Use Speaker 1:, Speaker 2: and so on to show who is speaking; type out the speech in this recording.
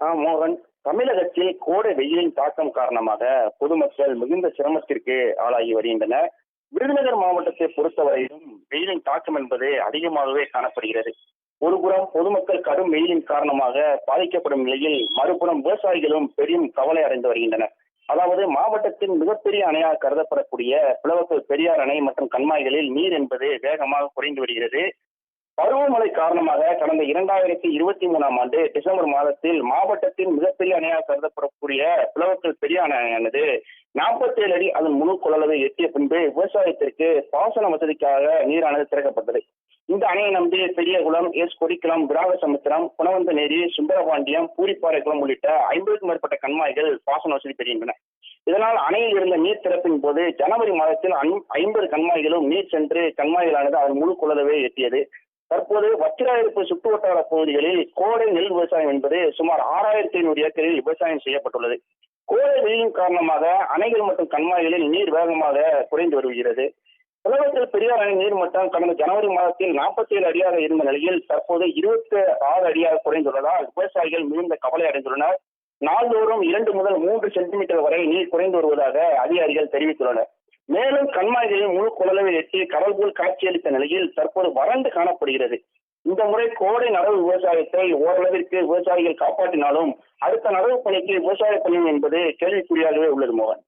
Speaker 1: மோகன் தமிழகத்தில் கோடை வெயிலின் தாக்கம் காரணமாக பொதுமக்கள் மிகுந்த சிரமத்திற்கு ஆளாகி வருகின்றனர். விருதுநகர் மாவட்டத்தை பொறுத்தவரையிலும் வெயிலின் தாக்கம் என்பது அதிகமாகவே காணப்படுகிறது. ஒருபுறம் பொதுமக்கள் கடும் வெயிலின் காரணமாக பாதிக்கப்படும் நிலையில் மறுபுறம் விவசாயிகளும் பெரும் கவலை அடைந்து வருகின்றனர். அதாவது மாவட்டத்தின் மிகப்பெரிய அணையாக கருதப்படக்கூடிய பிளவத்தூர் பெரியார் அணை மற்றும் கண்மாய்களில் நீர் என்பது வேகமாக குறைந்து வருகிறது. பருவமழை காரணமாக கடந்த இரண்டாயிரத்தி இருபத்தி மூணாம் ஆண்டு டிசம்பர் மாதத்தில் மாவட்டத்தின் மிகப்பெரிய அணையாக கருதப்படக்கூடிய பிளவக்கல் பெரிய அணையானது நாற்பத்தி ஏழு அடி அதன் முழு கொள்ளளவை எட்டிய பின்பு விவசாயத்திற்கு பாசன வசதிக்காக நீரானது திறக்கப்பட்டது. இந்த அணையை நம்பி பெரியகுளம் எஸ் கொடிக்குளம் விராக சமுத்திரம் புனவந்தநேரி சுந்தரபாண்டியம் பூரிப்பாறை குளம் உள்ளிட்ட ஐம்பதுக்கும் மேற்பட்ட கண்மாய்கள் பாசன வசதி பெறுகின்றன. இதனால் அணையில் இருந்த நீர் திறப்பின் போது ஜனவரி மாதத்தில் ஐம்பது கண்மாய்களும் நீர் சென்று கண்மாய்களானது அதன் முழு கொள்ளளவை எட்டியது. தற்போது வச்சிராயிருப்பு சுற்று வட்டார பகுதிகளில் கோடை நெல் விவசாயம் என்பது சுமார் ஆறாயிரத்தி ஐநூறு ஏக்கரில் விவசாயம் செய்யப்பட்டுள்ளது. கோடை வெயிலின் காரணமாக அணைகள் மற்றும் கண்மாய்களில் நீர் வேகமாக குறைந்து வருகிறது. உலகத்தில் பெரியார் அணை நீர்மட்டம் கடந்த ஜனவரி மாதத்தில் நாற்பத்தி ஏழு அடியாக இருந்த நிலையில் தற்போது இருபத்தி ஆறு அடியாக குறைந்துள்ளதால் விவசாயிகள் மிகுந்த கவலை அடைந்துள்ளனர். நாள்தோறும் இரண்டு முதல் மூன்று சென்டிமீட்டர் வரை நீர் குறைந்து வருவதாக அதிகாரிகள் தெரிவித்துள்ளனர். மேலும் கண்மாய்களின் முழு குழலவை எட்டி கடல் போல் காட்சியளித்த நிலையில் தற்போது வறண்டு காணப்படுகிறது. இந்த முறை கோடை நடவு விவசாயத்தை ஓரளவிற்கு விவசாயிகள் காப்பாற்றினாலும் அடுத்த நடவு பணிக்கு விவசாய பணி என்பது கேள்விக்குறியாகவே உள்ளது மோகன்.